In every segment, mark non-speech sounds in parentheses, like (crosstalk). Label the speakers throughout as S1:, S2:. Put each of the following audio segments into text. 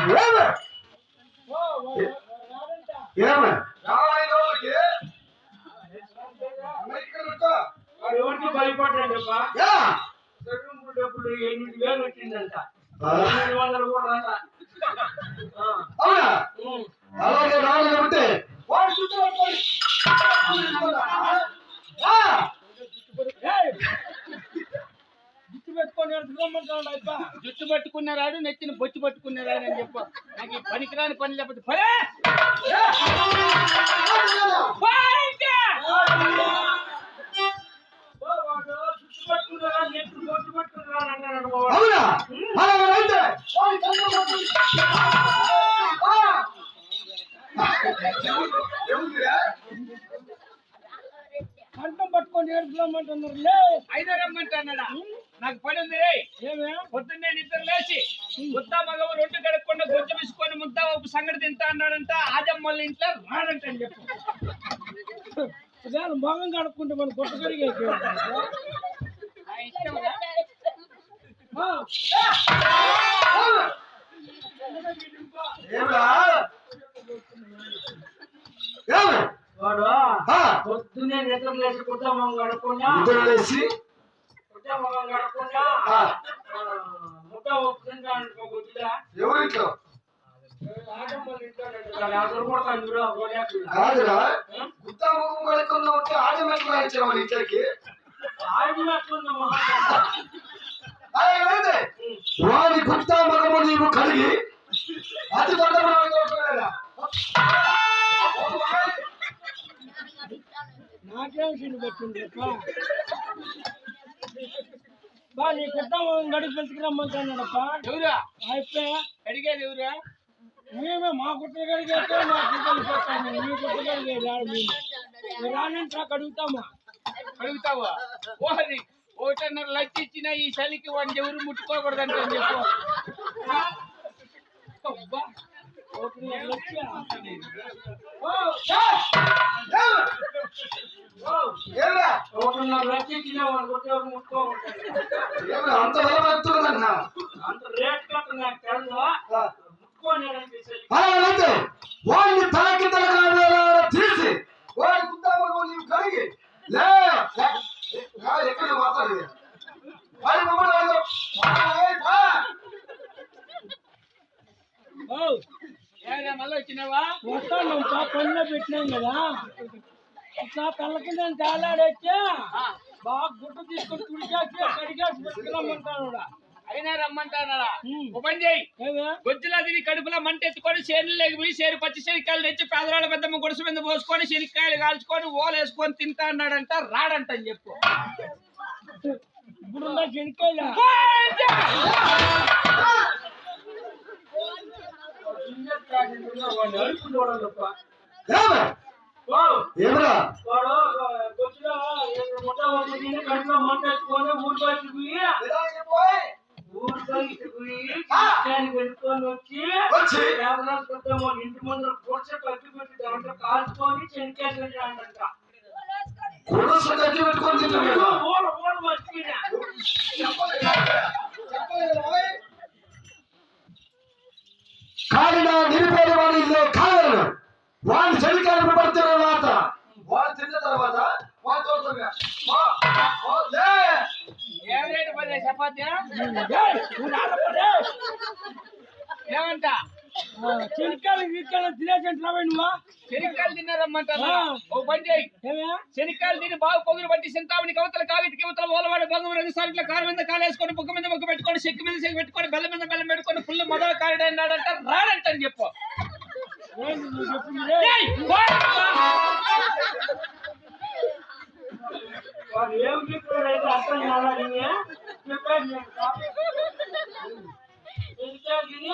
S1: ఏమి
S2: ఓ, వాడు రాడంట.
S1: ఏమి
S3: రావాలి లోపలికి. అమెరికా నుంచో.
S2: వాడు ఎవరికి భయపడ్డాడప్పా
S1: యా
S2: చదువుకు డబ్బులు ఎనిమిది వేలు వచ్చిందంట
S1: ఆ,
S2: ఎనిమిది వందలు కూడా రాలా. ఆ,
S1: అవునా
S2: ఉమ్.
S1: అలాగే రావాలి కాబట్టి
S3: వాడు చుట్టూ పట్టుకొని.
S1: ఆ,
S2: ఏయ్! జుట్టు
S4: పట్టుకున్నారాడు నెత్తిన బొచ్చు పట్టుకున్నారాడు అని చెప్పు. నాకు ఈ పనికిరాని పని లేకపోతే?
S2: కంఠం పట్టుకొని లే!
S4: అయినా రమ్మంటాడా? నాకు పని ఉంది రే
S2: ఏమే?
S4: పొద్దున్నే నిద్ర లేచి ముద్ద మగవ రొట్టు కడగకుండా గొజ్జు విసుకొని ముద్ద ఉప్పు సంగటి తింటా అన్నాడంట. ఆజమ్మల ఇంట్లో రాడంట అని చెప్పు.
S2: మొగం కడుక్కుంటే మన గుట్ట కడిగే పొద్దున్నే నిద్ర లేచి మొగం కడకుండా
S1: నిద్ర లేచి
S3: ఎవరింట్లో?
S1: కాదురా.
S3: గుత్తా ముఖం కడుక్కున్నా ఉంటే ఆడమెట్లు రాయించావు ఇంట్లోకి అలాగే
S1: వాడి గుప్తా మగము నీవు కడిగి
S3: అతి దొంగ
S2: నాకేం సీన్ పెట్టింది బా నీ కొత్త గడికి పెంచుకురమ్మంటున్నాడప్ప
S4: ఎవరా
S2: అయిపోయా?
S4: అడిగేది ఎవరా
S2: మేమే మా గుట్ట గడిగైతే మా గుట్టలు పోతాము మీ గుట్ట మేము. మీరు రానంటే అడుగుతామా
S4: అడుగుతావా? ఓహరి ఒకటన్నర లక్ష ఇచ్చిన ఈ చలికి వాడిని ఎవరు ముట్టుకోకూడదంట అని చెప్పు.
S2: ఒకటిన్నర లక్ష.
S3: అంత వెల పెడుతున్నదన్నా
S2: అంత రేట్ కట్ట నాకు తెలుసు
S1: వాడిని తలకి తలగా తీసి
S3: వాడి గుత్తా ముఖం నీవు కడిగి లే ఎక్కడ మాట్లాడేది వాడి మమ్మల్ని
S4: మళ్ళీ వచ్చినావా?
S2: వస్తాను పనిలో పెట్టినాం కదా. ఇట్లా తల్ల కింద చాలాడొచ్చా బాగా గుట్ట తీసుకొని తుడిచేసి కడిగేసి పెట్టుకురమ్మంటాడు
S4: అయినా. ఓ పని చేయి. గొజ్జులా తిని కడుపులో మంట ఎత్తుకొని చేనులోకి పోయి చేరు పచ్చి శనిక్కాయలు తెచ్చి పేదవాళ్ళ పెద్దమ్మ గుడిసె మీద పోసుకొని శనిక్కాయలు కాల్చుకొని ఓలేసుకొని తింటా అన్నాడంట రాడంట అని చెప్పు.
S2: ఇప్పుడు నా శనికాయల
S1: ఏమి ఏమిరా
S2: వచ్చి ఇంటి ముందు పొడిచి కట్టి పెట్టి దాంట్లో కాల్చుకొని శనికాయలు తింటాడంట
S1: గుడుసు దగ్గర పెట్టుకొని తింటాడు. కాలిన నిలిపేది వాడి ఇల్లు కాలను వాడి చలికాలం పడితే తర్వాత
S3: వాడు తిన్న తర్వాత వాడు చూస్తుందిగా. వా, వా, లే.
S4: ఏం రేటు పడే చపాతీ
S2: ఏయ్, నువ్వు రాలపడే.
S4: ఏమంట?
S2: ఆ, శనికాయలు గీకాయలు తినేసంటున్నావే నువ్వు.
S4: శనిక్కాయలు తిన్నారమ్మంటారా. ఓ పని చేయి.
S2: ఏమే?
S4: శనిక్కాయలు తిని బాగా పొగులు పట్టి సింతామని కవతల కావితికి కవతల ఓలవాడు బంధువు రెండు సార్లు కారు మీద కాలేసుకొని బుక్క మీద బుక్క పెట్టుకొని చెక్కు మీద చెక్కు పెట్టుకొని బెల్లం మీద బెల్లం పెట్టుకొని ఫుల్ మొదలు కారడు అన్నాడంట రాడంట అని చెప్పు
S2: ఏంటి నువ్వు చెప్పింది రే?
S4: ఏయ్, పోరా.
S2: వాడు ఏం చెప్పాడైతే అర్థం కావాలి చెప్పాడు నేను శనికాయలు తిని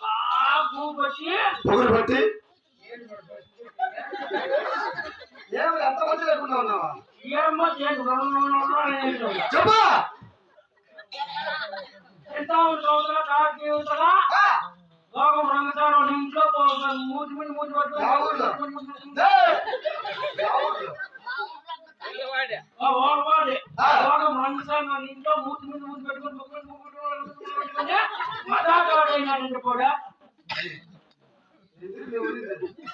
S2: బాగా పువ్వు పట్టి
S1: పొగురు పట్టి
S3: ఏమి ఎంత మంచి లేకుండా ఉన్నావా
S2: ఏమో చేసి రెండు రెండు రెండు
S1: చెప్పా
S2: ఎంత ఉంటుంది కాకి ఉంటుందా
S3: ఆ,
S2: లోకం రంగతాడు ఇంట్లో మూతి మీద మూతి ఇంట్లో మూతి మీద మూతి పెట్టుకొని ముక్కుని ముక్కుని మదాకాడైనాడంటే కూడా?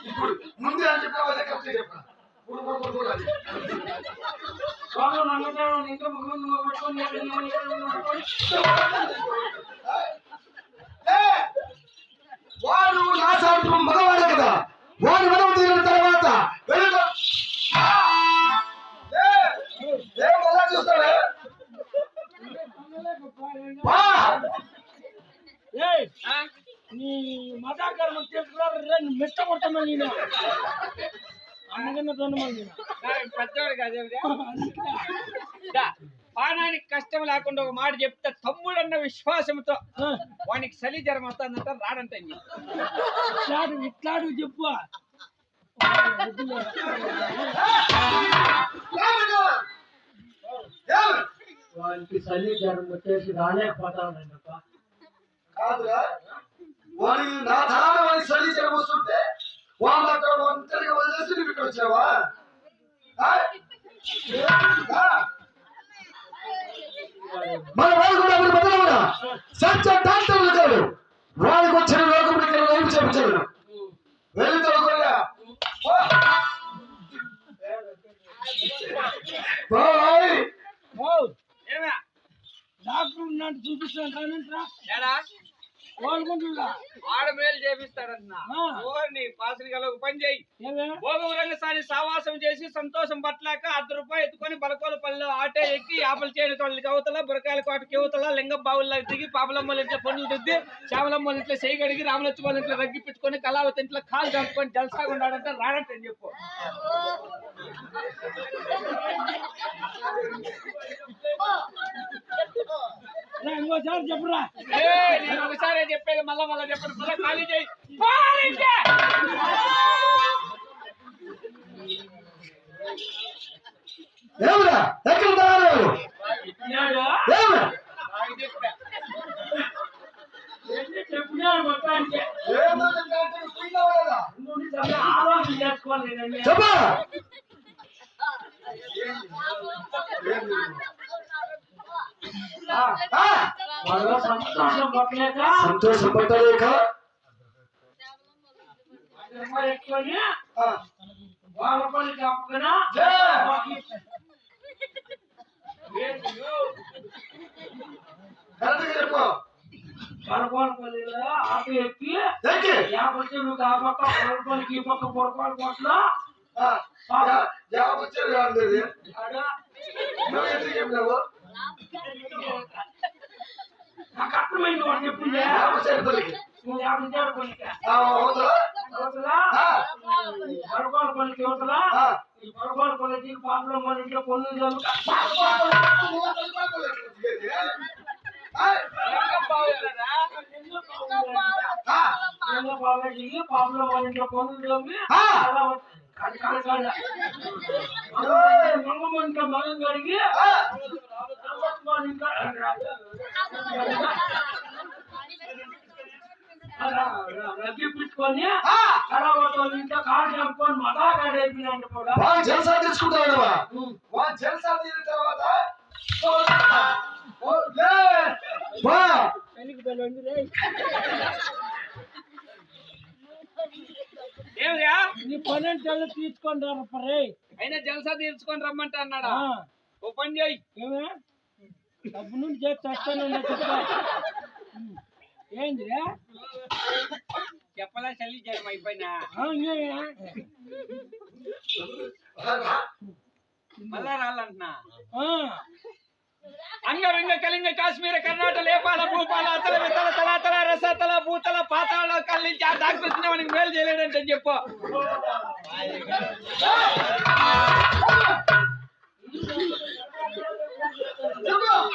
S1: ఇప్పుడు ముందే అని కరెక్ట్ చెప్పిన
S2: స్వామి పెట్టుకొని
S1: ఏ! వాడు నా సాయంత్రం మగవాడే కదా వాడు మనము తీరిన తర్వాత వెలుగు
S2: నీ మతాకర్మ తీసుకురారు? రెండు మిట్ట కొట్టమని నేను? అందుకన్నా దొండమని
S4: నాకు పెద్దవాడు (laughs) పానానికి కష్టం లేకుండా ఒక మాట చెప్తే తమ్ముడన్న విశ్వాసంతో వానికి చలి జ్వరం వస్తుందంట రాడంట
S2: ఇట్లాడు చెప్పు
S1: ఏమిటో? ఏమి?
S2: వానికి చలి జ్వరం వచ్చేసి రాలేకపోతానండి
S1: కాదురా వాడి నా ధారణ వాడి చలి చెడు వస్తుంటే వాళ్ళు అక్కడ ఒంటరిగా వదిలేసి నువ్వు ఇక్కడ వచ్చావా? మన సత్య డాక్టర్లు కాదు. వాడికి వచ్చిన ఇక్కడ తొలగొయ్యా
S4: ఏమే
S2: డాక్టర్ ఉన్నాడు చూపిస్తాను రానంటరా.
S4: ఏడా
S2: కోలుకుంటున్నా
S4: ఆడ మేలు చేపిస్తాడన్న
S2: ఆ.
S4: ఓర్ని పాసులు గల ఒక పని చేయి. సావాసం చేసి సంతోషం పట్టలేక అర్ధ రూపాయి ఎత్తుకొని బలకోల పల్లెలో ఆటో ఎక్కి ఆపల చేయని తోళ్ళకి అవతల బురకాయల కోటకి యువతల లింగం బావుల్లో దిగి పాపలమ్మల ఇంట్లో పనులు దిద్ది శ్యామలమ్మల ఇంట్లో చేయి గడిగి రామలక్ష్మణ ఇంట్లో రగ్గిపించుకొని కళావతి ఇంట్లో కాలు చంపుకొని జలసాగా ఉన్నాడంటే రాడంటే అని చెప్పు.
S2: ఇంకోసారి చెప్పురా.
S4: ఏయ్, నేను ఒకసారి చెప్పేది మళ్ళా మళ్ళా చెప్పండి మళ్ళా ఖాళీ చేయి.
S1: ఏమిరా? ఎక్కడ తయారు
S4: చెప్పా.
S2: ఏంటి చెప్పినాడు మొత్తానికి
S1: ఏందో చెప్పాలంటే పోయినావా లేదా?
S2: నువ్వు చాలా ఆలోచన చేసుకోవాలి నేను
S1: చెప్పా
S2: ఆ,
S1: ఆ!
S2: వాళ్ళు సంతోషం పట్టలేక
S1: సంతోషం పట్టలేక
S2: రూపాయలు ఎక్కువని
S1: ఆ,
S2: వాళ్ళ పని చెప్పకనా
S1: జే! కరెక్ట్గా చెప్పు
S2: పరపాలు పల్లిలో ఆటో ఎక్కి
S1: ఎక్కి.
S2: యాభై నువ్వు ఆ. పక్క పరపాలకి ఈ పక్క పొరపాటు పట్ల
S1: ఆ, జా- జాబ్ వచ్చేది కాదు. ఇది.
S2: ఆడ
S1: నువ్వు ఎందుకు చెప్పినావు?
S2: నాకు అర్థమైంది వాడు చెప్పింది
S1: జాబ్ వచ్చేది పనికి.
S2: నువ్వు యాభై చేరు పనికి
S1: ఆ, అవసరం?
S2: యువతలా
S1: ఆ,
S2: పరపాలు పల్లికి యువతలా
S1: ఆ.
S2: ఈ పరపాలు పల్లికి పాపలో మన ఇంట్లో పొన్ను
S1: నువ్వు పని పడుకోలేదు. ఆ,
S2: రగ్గిపించుకొని
S1: జలసా తీసుకుంటావా వాడు జలసా తీరిన తర్వాత
S2: నీ పని అంటే తీసుకొని రా రే
S4: అయినా జలసా తీర్చుకొని రమ్మంటే అన్నాడా? ఓ పని చేయి.
S2: ఏమే? డబ్బు నుండి చేసి చేస్తాను ఏందిరా?
S4: చెప్పలే చలి జ్వరం అయిపోయినా. మళ్ళా రాలంటున్నా
S2: ఆ,
S4: అంగరంగ కలింగ కాశ్మీర కర్ణాటక లేపాల భూపాల అతల వితల తల తల రసతల భూతల పాతాళ కల్లించి ఆ డాక్టర్ మనకి మేలు చేయలేడంటే చెప్పు.
S1: చెప్పు.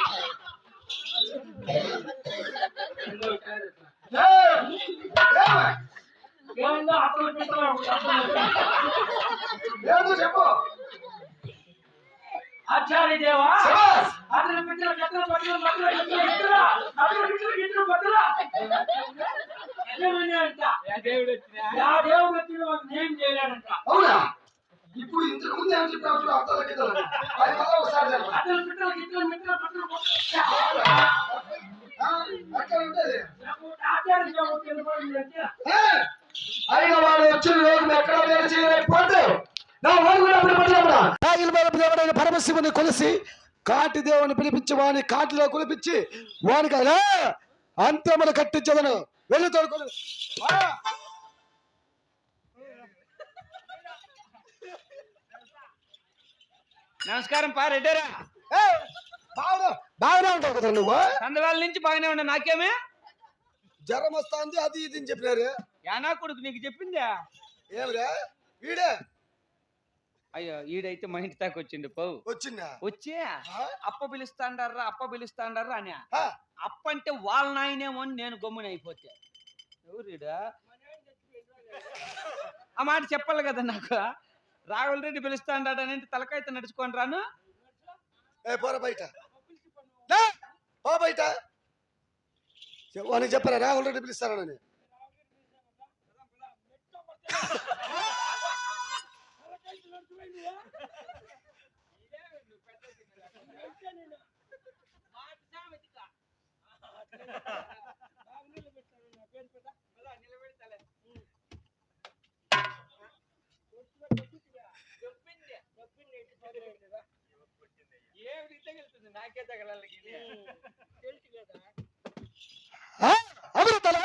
S1: లే. ఏమి?
S2: ఏందో అప్పుడు
S1: ఏందో చెప్పు
S2: ఆచార్య దేవా. అతను పెట్టిన కట్టల పట్ల పట్ల ఇద్దరా అతను పెట్టిన ఇద్దరు ఏమని అంట
S4: దేవుడు వచ్చినా
S2: దేవుడు ఏం చేయలేడంట
S1: అవునా ఇప్పుడు ఇంతకు ముందు ఏం చెప్పినావు చూడు అర్థాలు గిద్దలు అది మళ్ళీ ఒకసారి అయిన వాడు వచ్చిన రోజు ఎక్కడ వేరు చేయలేకపోతే నా వాడు కూడా అప్పుడు పట్టినప్పుడు నాగిల బలపు దేవుడైన పరమశివుని కొలిసి కాటి దేవుని పిలిపించి వాని కాటిలో కొలిపించి వానికి అలా అంత్యములు కట్టించదను. వెళ్ళి తోడుకొని
S4: నమస్కారం పా రెడ్డారా.
S1: బాగా బాగానే ఉంటావు కదా నువ్వు?
S4: సందవాళ్ళ నుంచి బాగానే ఉన్నా. నాకేమే?
S1: జ్వరం వస్తుంది అది ఇది అని చెప్పినారు.
S4: యానా కొడుకు నీకు చెప్పిందా?
S1: ఏమిరా? వీడే?
S4: అయ్యో ఈడైతే మా ఇంటి దాకా వచ్చిండు పో.
S1: వచ్చిందా
S4: వచ్చే అప్ప పిలుస్తాండారా అప్ప పిలుస్తాండారా అని. అప్ప అంటే వాళ్ళ నాయనేమో అని నేను గమ్మున అయిపోతే ఎవరుడా ఆ మాట చెప్పాలి కదా నాకు. రాఘుల్ రెడ్డి పిలుస్తాండాడు అని అంటే తలకాయతో నడుచుకొని రాను?
S1: ఏ పోరా బయట. పో బయట. అని చెప్పారా రాహుల్ రెడ్డి (laughs)
S4: నాకే తగలాలి
S1: అమృతాలు.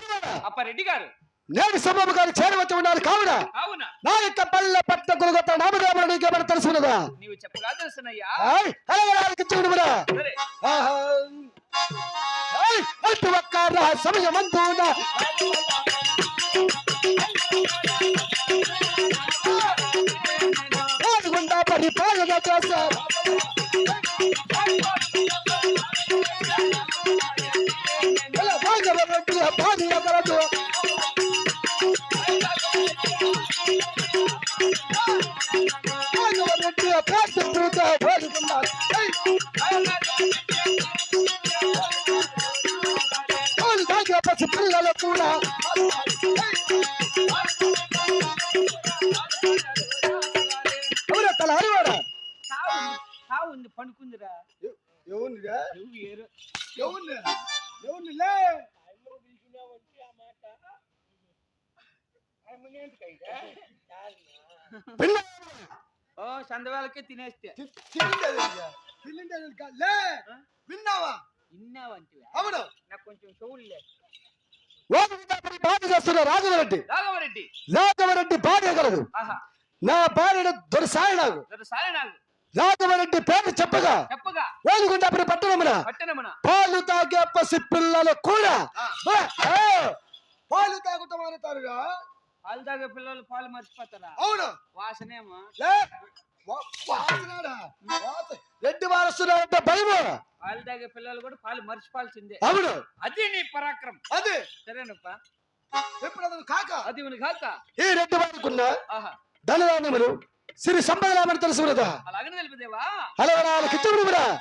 S4: అప్ప రెడ్డి గారు
S1: నేడు గారు చేరవచ్చి ఉండాలి కావున.
S4: అవునా?
S1: నా యొక్క పల్లె పట్ట కొనుగొత్త నామదేవుడు నీకేమైనా తెలుసుకున్నదా
S4: నీవు చెప్పగా తెలుసునయ్యా
S1: అలగడానికి ఒక్క రా సమయమంతున వాళ్ళు దాకా పసి పిల్లలు కూడా ఎవరు తల హరివాడా
S4: సావు సావు ఉంది పనుకుందిరా
S1: ఎవరినిరా
S4: నువ్వు ఏరు
S1: ఎవరిని ఎవరిని లే పిల్ల
S4: ఓ సందవేళకే తినేస్తే
S1: లే! విన్నావా?
S4: ఇన్నావంటివా
S1: అవును.
S4: నాకు కొంచెం చెవులే
S1: ఓపికపడి బాధ చేస్తున్న రాఘవరెడ్డి.
S4: రాఘవరెడ్డి.
S1: రాఘవరెడ్డి భార్య కలదు.
S4: ఆహా.
S1: నా భార్యను దొరసాయి నాకు రాఘవరెడ్డి పేరు చెప్పగా.
S4: చెప్పగా.
S1: ఓదుకుంటప్పుడు పట్టణమున
S4: పట్టణమున.
S1: పాలు తాగే పసి పిల్లలు కూడా పాలు తాగుతా మారుతారుగా?
S4: పాలు తాగే పిల్లలు పాలు మర్చిపోతారా?
S1: అవును.
S4: వాసనేమో.
S1: లే, వా- వాసనాడా? వాస- రెడ్డి వారసుడంటే భయము.
S4: పాలు తాగే పిల్లలు కూడా పాలు మర్చిపోవాల్సిందే.
S1: అవును.
S4: అది నీ పరాక్రమం.
S1: అది.
S4: సరేనప్ప.
S1: ఎప్పుడు అతను కాక.
S4: అది కాక.
S1: ఈ రెడ్డి వారికున్న
S4: ఆహా.
S1: ధనధాన్యములు సిరి సంపదలామని తెలుసుకున్నదా?
S4: అలాగనే తెలిపదేవా?
S1: హలవరాలు కిచ్చుకుడుమురా